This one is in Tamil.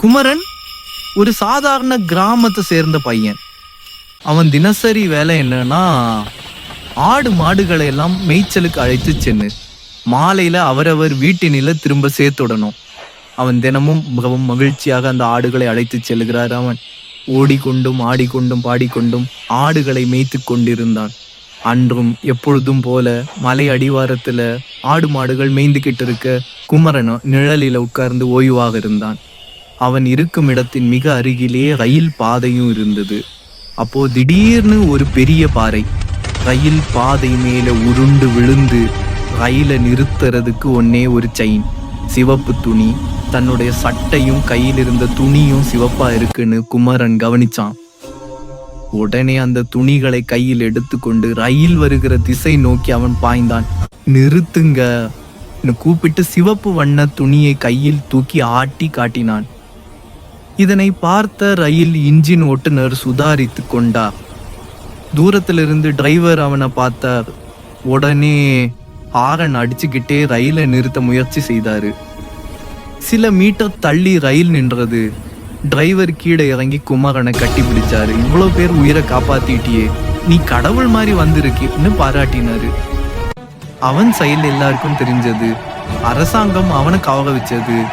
குமரன் ஒரு சாதாரண கிராமத்தை சேர்ந்த பையன். அவன் தினசரி வேலை என்னன்னா ஆடு மாடுகளை எல்லாம் மேய்ச்சலுக்கு அழைத்து சென்று மாலையில அவரவர் வீட்டினில திரும்ப சேர்த்துடணும். அவன் தினமும் மிகவும் மகிழ்ச்சியாக அந்த ஆடுகளை அழைத்து செல்கிறார் அவன். ஓடிக்கொண்டும் ஆடிக்கொண்டும் பாடிக்கொண்டும் ஆடுகளை மேய்த்து கொண்டிருந்தான். அன்றும் எப்பொழுதும் போல மலை அடிவாரத்துல ஆடு மாடுகள் மேய்ந்துகிட்டு இருக்க குமரனோ நிழலில உட்கார்ந்து ஓய்வாக இருந்தான். அவன் இருக்கும் இடத்தின் மிக அருகிலே ரயில் பாதையும் இருந்தது. அப்போ திடீர்னு ஒரு பெரிய பாறை ரயில் பாதை மேல உருண்டு விழுந்து ரயிலை நிறுத்துறதுக்கு ஒன்னே ஒரு செயின் சிவப்பு துணி தன்னுடைய சட்டையும் கையில் இருந்த துணியும் சிவப்பா இருக்குன்னு குமரன் கவனிச்சான். உடனே அந்த துணிகளை கையில் எடுத்துக்கொண்டு ரயில் வருகிற திசை நோக்கி அவன் பாய்ந்தான். நிறுத்துங்க கூப்பிட்டு சிவப்பு வண்ண துணியை கையில் தூக்கி ஆட்டி காட்டினான். இதனை பார்த்த ரயில் இன்ஜின் ஓட்டுநர் சுதாரித்து கொண்டார். தூரத்திலிருந்து டிரைவர் அவனை பார்த்தார். உடனே ஹாரன் அடிச்சுக்கிட்டே ரயிலை நிறுத்த முயற்சி செய்தாரு. சில மீட்டர் தள்ளி ரயில் நின்றது. டிரைவர் கீழே இறங்கி குமரனை கட்டி பிடிச்சாரு. இவ்வளோ பேர் உயிரை காப்பாத்திட்டியே. நீ கடவுள் மாதிரி வந்திருக்கின்னு பாராட்டினாரு. அவன் செயல் எல்லாருக்கும் தெரிஞ்சது. அரசாங்கம் அவனை காவ வச்சது.